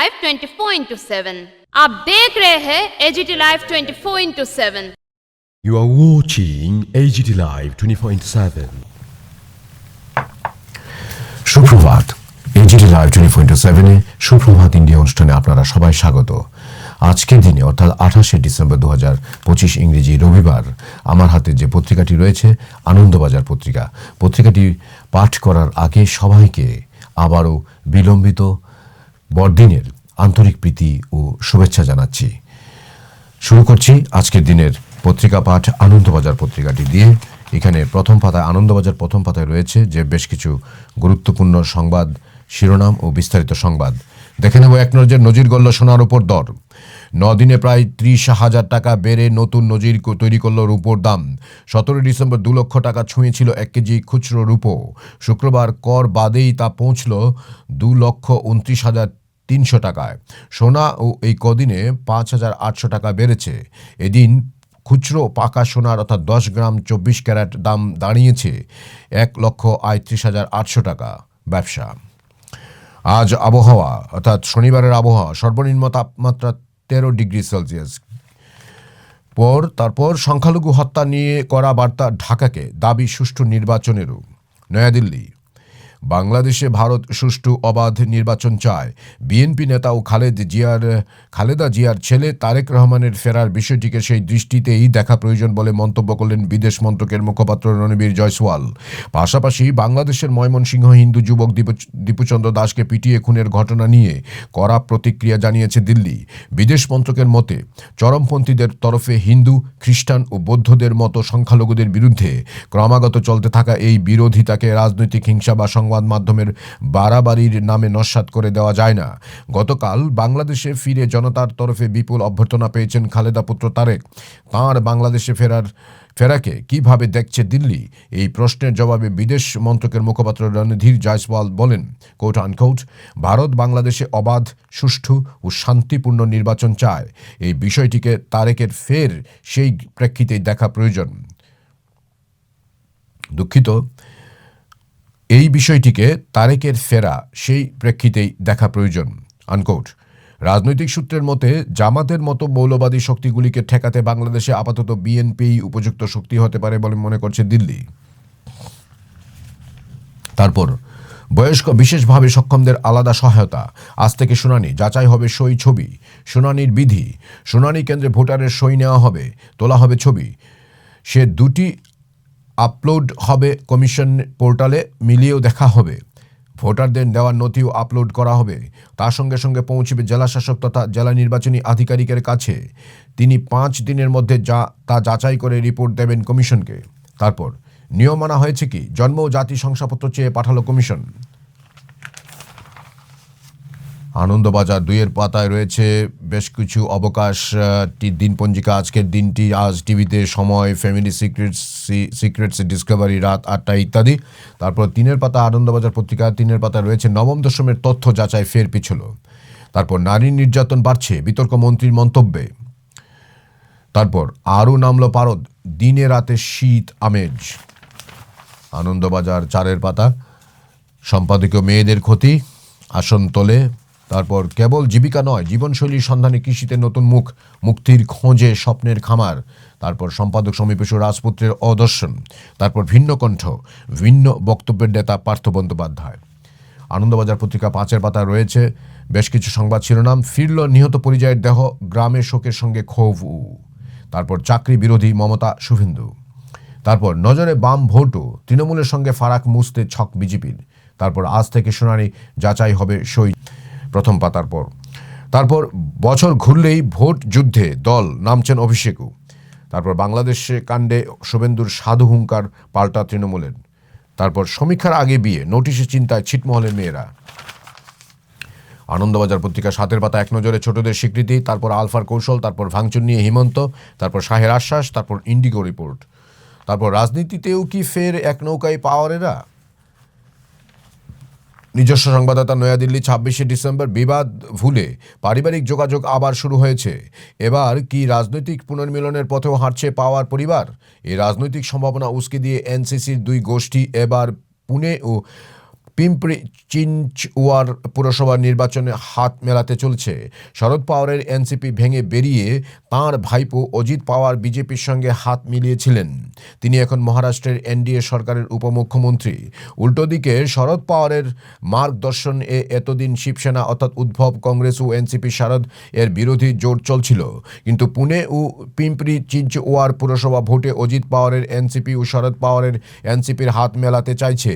AGT live 24 into seven आप देख रहे हैं AGT live 24 into seven You are watching AGT Live 24 into 7. সুপ্রভাত AGT live twenty four into সেভেনে সুপ্রভাত ইন্ডিয়া অনুষ্ঠানে আপনারা সবাই স্বাগত আজকের দিনে অর্থাৎ আঠাশে ডিসেম্বর দু হাজার পঁচিশ ইংরেজি রবিবার আমার হাতে যে পত্রিকাটি রয়েছে আনন্দবাজার পত্রিকা পত্রিকাটি পাঠ করার আগে সবাইকে আবারও বিলম্বিত বড়দিনের আন্তরিক প্রীতি ও শুভেচ্ছা জানাচ্ছি। শুরু করছি আজকের দিনের পত্রিকা পাঠ, আনন্দবাজার পত্রিকাটি দিয়ে। এখানে প্রথম পাতায়, আনন্দবাজার প্রথম পাতায় রয়েছে যে বেশ কিছু গুরুত্বপূর্ণ সংবাদ, শিরোনাম ও বিস্তারিত সংবাদ। দেখে নেব এক নজর নজির গল্ল সোনার উপর দর। দিনে প্রায় ত্রিশ হাজার টাকা বেড়ে নতুন নজির তৈরি করল রূপোর দাম। সতেরোই ডিসেম্বর দু লক্ষ টাকা ছুঁয়েছিল এক কেজি খুচরো রূপো। শুক্রবার কর বাদেই তা পৌঁছল দু লক্ষ উনত্রিশ হাজার তিনশো টাকায়। সোনা ও এই কদিনে পাঁচ হাজার আটশো টাকা বেড়েছে। এদিন খুচরো, পাকা সোনার অর্থাৎ দশ গ্রাম চব্বিশ ক্যারেট দাম দাঁড়িয়েছে এক লক্ষ আটত্রিশ হাজার আটশো টাকা ব্যবসা। আজ আবহাওয়া, অর্থাৎ শনিবারের আবহাওয়া, সর্বনিম্ন তাপমাত্রা তেরো ডিগ্রি সেলসিয়াস। পর, তারপর সংখ্যালঘু হত্যা নিয়ে করা বার্তা ঢাকাকে, দাবি সুষ্ঠু নির্বাচনেরও। নয়াদিল্লি বাংলাদেশে ভারত সুষ্ঠু অবাধ নির্বাচন চায়। বিএনপি নেতা ও খালেদ জিয়ার, খালেদা জিয়ার ছেলে তারেক রহমানের ফেরার বিষয়টিকে সেই দৃষ্টিতেই দেখা প্রয়োজন বলে মন্তব্য করলেন বিদেশ মন্ত্রকের মুখপাত্র রণবীর জয়সওয়াল। পাশাপাশি বাংলাদেশের ময়মনসিংহ হিন্দু যুবক দীপু- দীপুচন্দ্র দাসকে পিটিয়ে খুনের ঘটনা নিয়ে কড়া প্রতিক্রিয়া জানিয়েছে দিল্লি। বিদেশ মন্ত্রকের মতে, চরমপন্থীদের তরফে হিন্দু, খ্রিস্টান ও বৌদ্ধদের মতো সংখ্যালঘুদের বিরুদ্ধে ক্রমাগত চলতে থাকা এই বিরোধিতাকে রাজনৈতিক হিংসা বা সংবাদ মাধ্যমের বাড়াবাড়ির নামে নস্বাত করে দেওয়া যায় না। গতকাল বাংলাদেশে ফিরে জনতার তরফে বিপুল অভ্যর্থনা পেয়েছেন খালেদা পুত্র তারেক। তাঁর বাংলাদেশে ফেরার, ফেরাকে কীভাবে দেখছে দিল্লি? এই প্রশ্নের জবাবে বিদেশ মন্ত্রকের মুখপাত্র রণধীর জয়সওয়াল বলেন কোট আনকোট ভারত বাংলাদেশে অবাধ, সুষ্ঠু ও শান্তিপূর্ণ নির্বাচন চায়। এই বিষয়টিকে তারেকের ফের সেই প্রেক্ষিতেই দেখা প্রয়োজন। দুঃখিত এই বিষয়টিকে তারেকের ফেরা সেই প্রেক্ষিতেই দেখা প্রয়োজন আনকোট রাজনৈতিক সূত্রের মতে, জামাতের মতো মৌলবাদী শক্তিগুলিকে ঠেকাতে বাংলাদেশে আপাতত বিএনপি উপযুক্ত শক্তি হতে পারে বলে মনে করছে দিল্লি। তারপর, বয়স্ক বিশেষভাবে সক্ষমদের আলাদা সহায়তা। আজ থেকে শুনানি, যাচাই হবে সই ছবি, শুনানির বিধি, শুনানি কেন্দ্রে ভোটারের সই নেওয়া হবে, তোলা হবে ছবি। সে দুটি আপলোড হবে কমিশন পোর্টালে মিলিয়েও দেখা হবে। ভোটারদের দেওয়ার নথিও আপলোড করা হবে। তার সঙ্গে সঙ্গে পৌঁছবে জেলাশাসক তথা জেলা নির্বাচনী আধিকারিকের কাছে। তিনি পাঁচ দিনের মধ্যে যা, তা যাচাই করে রিপোর্ট দেবেন কমিশনকে তারপর, নিয়ম আনা হয়েছে কি? জন্ম ও জাতি শংসাপত্র চেয়ে পাঠালো কমিশন আনন্দবাজার দুইয়ের পাতায় রয়েছে বেশ কিছু অবকাশ দিনপঞ্জিকা। আজকের দিনটি আজ টিভিতে সময়, ফ্যামিলি সিক্রেটস সিক্রেটস ডিসকভারি রাত আটটা ইত্যাদি। তারপর তিনের পাতা আনন্দবাজার পত্রিকা, তিনের পাতা রয়েছে নবম দশমের তথ্য যাচাই ফের পিছল। তারপর নারী নির্যাতন বাড়ছে, বিতর্ক মন্ত্রীর মন্তব্যে। তারপর আরও নামলো পারদ, দিনে রাতে শীত আমেজ। আনন্দবাজার চারের পাতা, সম্পাদকীয় মেয়েদের ক্ষতি, আসন তোলে তারপর কেবল জীবিকা নয়, জীবনশৈলীর সন্ধানে কৃষিতে নতুন মুখ, মুক্তির খোঁজে স্বপ্নের খামার, তারপর সম্পাদক সমীপেশ রাজপুত্রের অদর্শন, তারপর ভিন্ন কণ্ঠ, ভিন্ন বক্তব্যের নেতা পার্থ বন্দ্যোপাধ্যায়। আনন্দবাজার পত্রিকা পাঁচের পাতা রয়েছে, বেশ কিছু সংবাদ শিরোনাম, ফিরল নিহত পরিযায়ের দেহ গ্রামের শোকের সঙ্গে ক্ষোভ তারপর চাকরি বিরোধী মমতা শুভেন্দু। তারপর নজরে বাম ভোটও, তৃণমূলের সঙ্গে ফারাক মুছতে ছক বিজেপির। তারপর আজ থেকে শুনানি, যাচাই হবে সই প্রথম পাতার পর। তারপর বছর ঘুরলেই ভোট যুদ্ধে দল নামছেন অভিষেকও। তারপর বাংলাদেশে কাণ্ডে শুভেন্দুর সাধু হুঙ্কার পাল্টা তৃণমূলের। তারপর সমীক্ষার আগে বিয়ে, নোটিশে চিন্তায় ছিটমহলের মেয়েরা। আনন্দবাজার পত্রিকা সাতের পাতা এক নজরে ছোটদের স্বীকৃতি, তারপর আলফার কৌশল, তারপর ভাঙচুর নিয়ে হিমন্ত, তারপর শাহের আশ্বাস, তারপর ইন্ডিগো রিপোর্ট। তারপর রাজনীতিতেও কি ফের এক নৌকায় পাওয়ারেরা? নিজস্ব সংবাদদাতা নয়াদিল্লি ছাব্বিশে ডিসেম্বর বিবাদ ভুলে পারিবারিক যোগাযোগ আবার শুরু হয়েছে। এবার কি রাজনৈতিক পুনর্মিলনের পথেও হাঁটছে পাওয়ার পরিবার? এই রাজনৈতিক সম্ভাবনা উস্কে দিয়ে এনসিসির দুই গোষ্ঠী এবার পুনে ও পিম্পরি চিনচুয়ার পুরসভা নির্বাচনে হাত মেলাতে চলছে। শরদ পাওয়ারের এনসিপি ভেঙে বেরিয়ে তাঁর ভাইপো অজিত পাওয়ার বিজেপির সঙ্গে হাত মিলিয়েছিলেন। তিনি এখন মহারাষ্ট্রের এনডিএ সরকারের উপমুখ্যমন্ত্রী। উল্টো দিকে শরদ পাওয়ারের মার্গদর্শন এ এতদিন শিবসেনা অর্থাৎ উদ্ভব কংগ্রেস ও এনসিপি শারদ এর বিরোধী জোট চলছিল। কিন্তু পুনে ও পিম্পরি চিনচুয়ার পুরসভা ভোটে অজিত পাওয়ারের এনসিপি ও শরদ পাওয়ারের এনসিপির হাত মেলাতে চাইছে।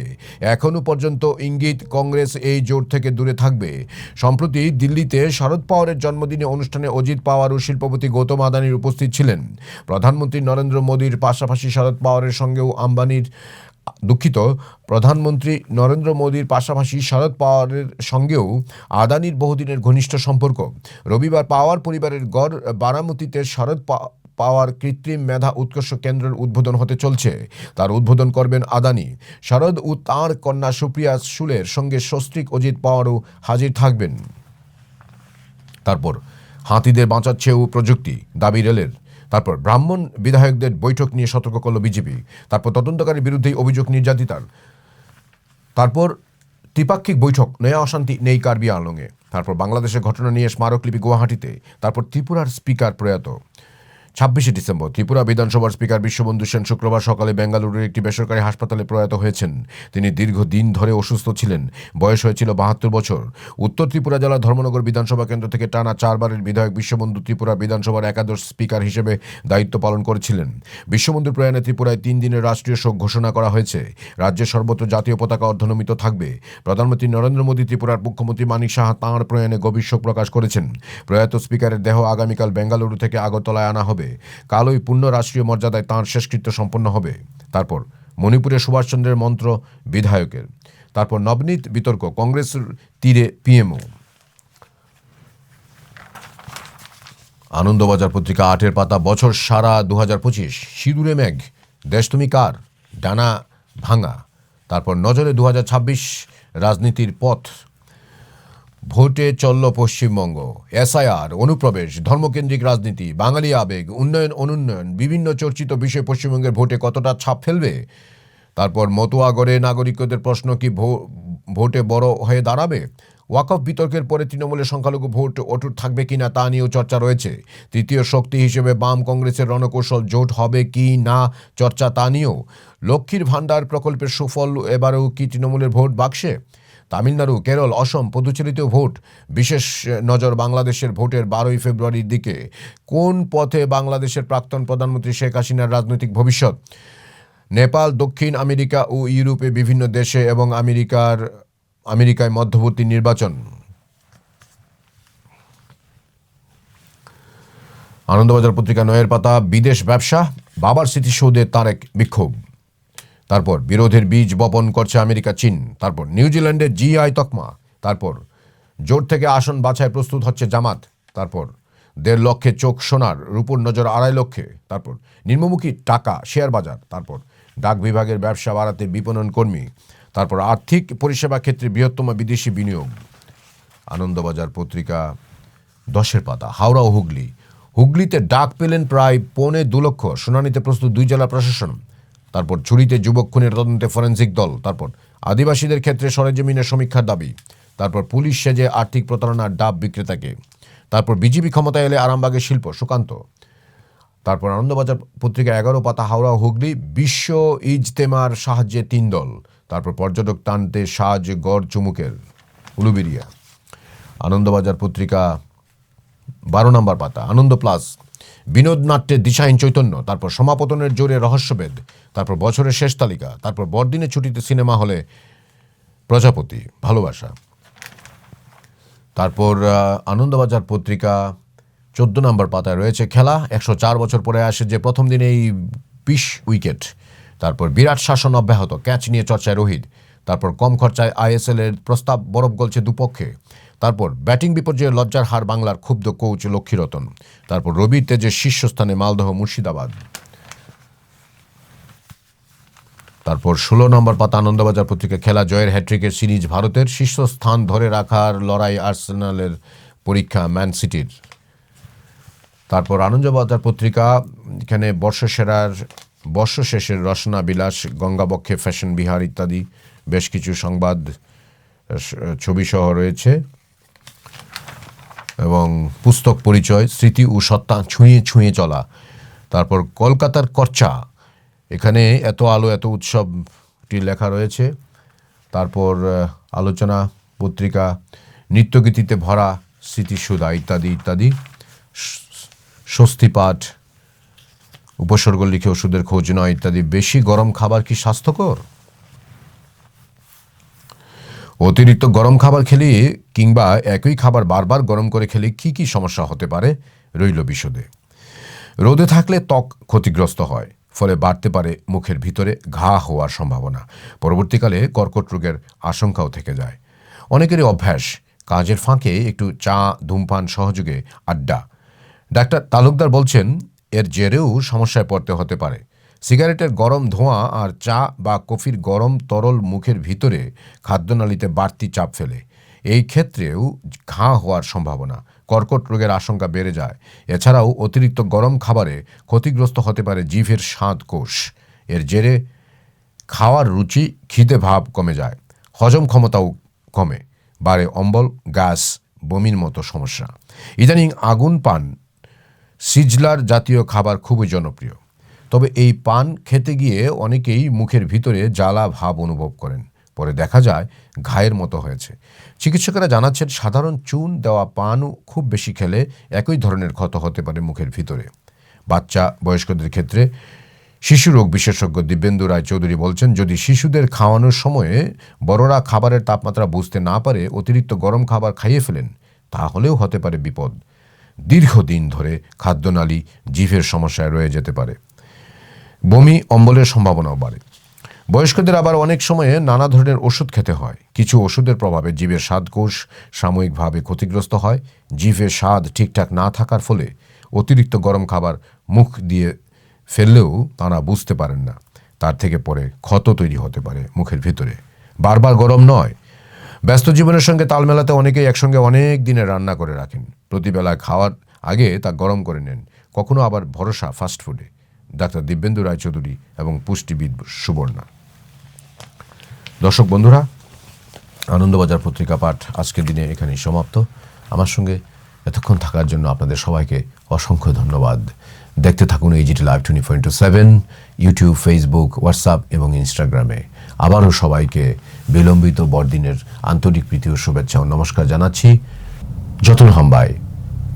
এখনও পর্যন্ত ইঙ্গিত কংগ্রেস এই জোট থেকে দূরে থাকবে। সম্প্রতি দিল্লিতে শরদ পাওয়ারের জন্মদিনে অনুষ্ঠানে অজিত পাওয়ার ও শিল্পপতি গৌতম আদানির উপস্থিত ছিলেন। প্রধানমন্ত্রী নরেন্দ্র মোদীর পাশাপাশি শরদ পাওয়ারের সঙ্গেও আম্বানির দুঃখিত, প্রধানমন্ত্রী নরেন্দ্র মোদীর পাশাপাশি শরদ পাওয়ারের সঙ্গেও আদানির বহুদিনের ঘনিষ্ঠ সম্পর্ক। রবিবার পাওয়ার পরিবারের গড় বারামতিতে শরদ পাওয়ার কৃত্রিম মেধা উৎকর্ষ কেন্দ্রের উদ্বোধন হতে চলছে। তার উদ্বোধন করবেন আদানি। শরদ ও তাঁর কন্যা সুপ্রিয়া সুলের সঙ্গে সস্ত্রীক অজিত পাওয়ারও হাজির থাকবেন। তারপর, হাতিদের বাঁচাচ্ছেও প্রযুক্তি, দাবি রেলের। তারপর, ব্রাহ্মণ বিধায়কদের বৈঠক নিয়ে সতর্ক করল বিজেপি। তারপর তদন্তকারীর বিরুদ্ধেই অভিযোগ নির্যাতিতার। তারপর, ত্রিপাক্ষিক বৈঠক নয়া অশান্তি নেই কার্বি আলংয়ে। তারপর, বাংলাদেশের ঘটনা নিয়ে স্মারকলিপি গুয়াহাটিতে। তারপর, ত্রিপুরার স্পিকার প্রয়াত। ছাব্বিশে ডিসেম্বর, ত্রিপুরা বিধানসভার স্পিকার বিশ্ববন্ধু সেন শুক্রবার সকালে বেঙ্গালুরুর একটি বেসরকারি হাসপাতালে প্রয়াত হয়েছেন। তিনি দীর্ঘদিন ধরে অসুস্থ ছিলেন। বয়স হয়েছিল বাহাত্তর বছর। উত্তর ত্রিপুরা জেলার ধর্মনগর বিধানসভা কেন্দ্র থেকে টানা চারবারের বিধায়ক বিশ্ববন্ধু ত্রিপুরা বিধানসভার একাদশ স্পিকার হিসেবে দায়িত্ব পালন করেছিলেন। বিশ্ববন্ধুর প্রয়াণে ত্রিপুরায় তিন দিনের রাষ্ট্রীয় শোক ঘোষণা করা হয়েছে। রাজ্যের সর্বত্র জাতীয় পতাকা অর্ধনমিত থাকবে। প্রধানমন্ত্রী নরেন্দ্র মোদী ত্রিপুরার মুখ্যমন্ত্রী মানিক সাহা তাঁর প্রয়াণে গভীর শোক প্রকাশ করেছেন। প্রয়াত স্পিকারের দেহ আগামীকাল বেঙ্গালুরু থেকে আগরতলায় আনা হবে। কালই পূর্ণ রাষ্ট্রীয় মর্যাদায় তাঁর শেষকৃত্য সম্পন্ন হবে। তারপর মণিপুরে সুভাষচন্দ্রের মন্ত্র বিধায়কের। তারপর নবনীত বিতর্ক কংগ্রেস তীরে পিএমও। আনন্দবাজার পত্রিকা আটের পাতা, বছর সারা দু হাজার পঁচিশ। সিঁদুরে মেঘ দেশ তুমি কার? ডানা ভাঙা। তারপর নজরে দু হাজার ছাব্বিশ রাজনীতির পথ। ভোটে চলল পশ্চিমবঙ্গ। এসআইআর, অনুপ্রবেশ, ধর্মকেন্দ্রিক রাজনীতি, বাঙালি আবেগ, উন্নয়ন, অনুন্নয়ন, বিভিন্ন চর্চিত বিষয় পশ্চিমবঙ্গের ভোটে কতটা ছাপ ফেলবে? তারপর মতুয়াগড়ে নাগরিকদের প্রশ্ন কি ভোটে বড় হয়ে দাঁড়াবে? ওয়াকফ বিতর্কের পরে তৃণমূলের সংখ্যালঘু ভোট অটুট থাকবে কিনা তা নিয়েও চর্চা রয়েছে। তৃতীয় শক্তি হিসেবে বাম কংগ্রেসের রণকৌশল জোট হবে কি না চর্চা তা নিয়েও। লক্ষ্মীর ভাণ্ডার প্রকল্পের সুফল এবারেও কি তৃণমূলের ভোট বাক্সে? তামিলনাড়ু, কেরল, অসম পুদুচেরিতেও ভোট। বিশেষ নজর বাংলাদেশের ভোটের বারোই ফেব্রুয়ারির দিকে। কোন পথে বাংলাদেশের প্রাক্তন প্রধানমন্ত্রী শেখ হাসিনার রাজনৈতিক ভবিষ্যৎ? নেপাল, দক্ষিণ আমেরিকা ও ইউরোপে বিভিন্ন দেশে এবং আমেরিকার, আমেরিকায় মধ্যবর্তী নির্বাচন। আনন্দবাজার পত্রিকা নয়ের পাতা, বিদেশ ব্যবসা, বাবার স্মৃতিসৌধে তারেক বিক্ষোভ। তারপর বিরোধের বীজ বপন করছে আমেরিকা, চীন। তারপর নিউজিল্যান্ডের জিআই তকমা। তারপর জোট থেকে আসন বাছায় প্রস্তুত হচ্ছে জামাত। তারপর দেড় লক্ষে চোখ সোনার, রূপুর নজর আড়াই লক্ষে। তারপর নিম্নমুখী টাকা, শেয়ার বাজার। তারপর ডাক বিভাগের ব্যবসা বাড়াতে বিপণন কর্মী। তারপর আর্থিক পরিষেবা ক্ষেত্রে বৃহত্তম বিদেশি বিনিয়োগ। আনন্দবাজার পত্রিকা, দশের পাতা, হাওড়া ও হুগলি। হুগলিতে ডাক পেলেন প্রায় পৌনে দু লক্ষ। শুনানিতে প্রস্তুত দুই জেলা প্রশাসন। তারপর চুরিতে যুবক খুনের তদন্তে ফরেন্সিক দল, তারপর আদিবাসীদের ক্ষেত্রে সরেজমিনের সমীক্ষার দাবি, তারপর পুলিশ সেজে আর্থিক প্রতারণার ডাব বিক্রেতাকে, তারপর বিজেপি ক্ষমতায় এলে আরামবাগের শিল্প, সুকান্ত, তারপর আনন্দবাজার পত্রিকা এগারো পাতা, হাওড়া হুগলি, বিশ্ব ইজতেমার সাহায্যে তিন দল, তারপর পর্যটক টানতে সাজ, গড়, চুমুকের উলুবেরিয়া। আনন্দবাজার পত্রিকা বারো নম্বর পাতা, আনন্দ প্লাস। বিনোদ নাট্যের দিশাহীন চৈতন্য, তারপর সমাপতনের জোরে রহস্যভেদ, তারপর বছরের শেষ তালিকা, তারপর বড়দিনের ছুটিতে সিনেমা হলে প্রজাপতি, ভালোবাসা। তারপর আনন্দবাজার পত্রিকা, চোদ্দ নম্বর পাতায় রয়েছে খেলা, একশো চার বছর পরে আসে যে প্রথম দিনেই বিশ উইকেট। তারপর বিরাট শাসন অব্যাহত, ক্যাচ নিয়ে চর্চায় রোহিত। তারপর কম খরচায় আইএসএল এর প্রস্তাব, বরফ গলছে দুপক্ষে। তারপর ব্যাটিং বিপর্যয়ে লজ্জার হার বাংলার ক্ষুব্ধ কোচ লক্ষ্মীরতন। তারপর রবির তেজের শীর্ষস্থানে মালদহ মুর্শিদাবাদ। তারপর ষোলো নম্বর পাতা আনন্দবাজার পত্রিকা খেলা জয়ের হ্যাট্রিকের সিরিজ ভারতের শীর্ষস্থান ধরে রাখার লড়াই আর্সেনালের পরীক্ষা ম্যান সিটির। তারপর আনন্দবাজার পত্রিকা, এখানে বর্ষসেরার বর্ষ শেষের রসনা বিলাস, গঙ্গাবক্ষে ফ্যাশন বিহার ইত্যাদি বেশ কিছু সংবাদ ছবি সহ রয়েছে। এবং পুস্তক পরিচয়, স্মৃতি ও সত্তা ছুঁয়ে ছুঁয়ে চলা। তারপর কলকাতার কর্চা। এখানে এত আলো, এত উৎসবটি লেখা রয়েছে। তারপর আলোচনা, পত্রিকা, নৃত্যগীতিতে ভরা, স্মৃতিসুধা ইত্যাদি ইত্যাদি। স- স্বস্তিপাঠ উপসর্গ লিখে ওষুধের খোঁজ নয় ইত্যাদি। বেশি গরম খাবার কি স্বাস্থ্যকর? অতিরিক্ত গরম খাবার খেলে কিংবা একই খাবার বারবার গরম করে খেলে কি কি সমস্যা হতে পারে? রইল বিশদে। রোদে থাকলে ত্বক ক্ষতিগ্রস্ত হয়, ফলে বাড়তে পারে মুখের ভিতরে ঘা হওয়ার সম্ভাবনা। পরবর্তীকালে কর্কট রোগের আশঙ্কাও থেকে যায়। অনেকেরই অভ্যাস, কাজের ফাঁকে একটু চা, ধূমপান সহযোগে আড্ডা। ডাক্তার তালুকদার বলছেন, এর জেরেও সমস্যায় পড়তে হতে পারে। সিগারেটের গরম ধোঁয়া আর চা বা কফির গরম তরল মুখের ভিতরে খাদ্যনালীতে বাড়তি চাপ ফেলে। এই ক্ষেত্রেও ঘা হওয়ার সম্ভাবনা। কর্কট রোগের আশঙ্কা বেড়ে যায়। এছাড়াও অতিরিক্ত গরম খাবারে ক্ষতিগ্রস্ত হতে পারে জিভের স্বাদ কোষ। এর জেরে খাওয়ার রুচি, খিদে ভাব কমে যায়। হজম ক্ষমতাও কমে। বাড়ে অম্বল, গ্যাস, বমির মতো সমস্যা। ইদানিং আগুন পান। সিজলার জাতীয় খাবার খুবই জনপ্রিয়। তবে এই পান খেতে গিয়ে অনেকেই মুখের ভিতরে জ্বালা ভাব অনুভব করেন। পরে দেখা যায় ঘায়ের মতো হয়েছে। চিকিৎসকেরা জানাচ্ছেন, সাধারণ চুন দেওয়া পানও খুব বেশি খেলে একই ধরনের ক্ষত হতে পারে মুখের ভিতরে। বাচ্চা বয়স্কদের ক্ষেত্রে শিশু রোগ বিশেষজ্ঞ দিব্যেন্দু রায় চৌধুরী বলছেন, যদি শিশুদের খাওয়ানোর সময়ে বড়রা খাবারের তাপমাত্রা বুঝতে না পারে, অতিরিক্ত গরম খাবার খাইয়ে ফেলেন, তাহলেও হতে পারে বিপদ। দীর্ঘদিন ধরে খাদ্যনালী জিভের সমস্যায় রয়ে যেতে পারে। বমি, অম্বলের সম্ভাবনাও বাড়ে। বয়স্কদের আবার অনেক সময়ে নানা ধরনের ওষুধ খেতে হয়। কিছু ওষুধের প্রভাবে জীবের স্বাদকোষ সাময়িকভাবে ক্ষতিগ্রস্ত হয়। জিভের স্বাদ ঠিকঠাক না থাকার ফলে অতিরিক্ত গরম খাবার মুখ দিয়ে ফেললেও তারা বুঝতে পারেন না। তার থেকে পরে ক্ষত তৈরি হতে পারে মুখের ভিতরে। বারবার গরম নয়। ব্যস্ত জীবনের সঙ্গে তাল মেলাতে অনেকেই একসঙ্গে অনেক দিনে রান্না করে রাখেন। প্রতিবেলা খাওয়ার আগে তা গরম করে নেন। কখনো আবার ভরসা ফাস্টফুডে ডাক্তার দিব্যেন্দু রায়চৌধুরী এবং পুষ্টিবিদ সুবর্ণা দর্শক বন্ধুরা আনন্দবাজার পত্রিকা পাঠ আজকের দিনে এখানেই সমাপ্ত আমার সঙ্গে এতক্ষণ থাকার জন্য আপনাদের সবাইকে অসংখ্য ধন্যবাদ দেখতে থাকুন AGT live twenty four into seven YouTube Facebook WhatsApp এবং ইনস্টাগ্রামে আবারও সবাইকে বিলম্বিত বড়দিনের আন্তরিক প্রীতি ও শুভেচ্ছা ও নমস্কার জানাচ্ছি যতন হাম্বাই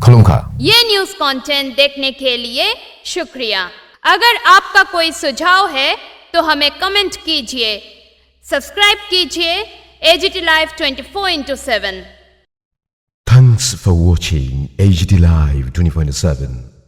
খুলুমখা ये न्यूज कंटेंट देखने के लिए शुक्रिया अगर आपका कोई सुझाव है तो हमें कमेंट कीजिए सब्सक्राइब कीजिए AGT live twenty four into seven thanks for watching AGT live twenty four 24/7.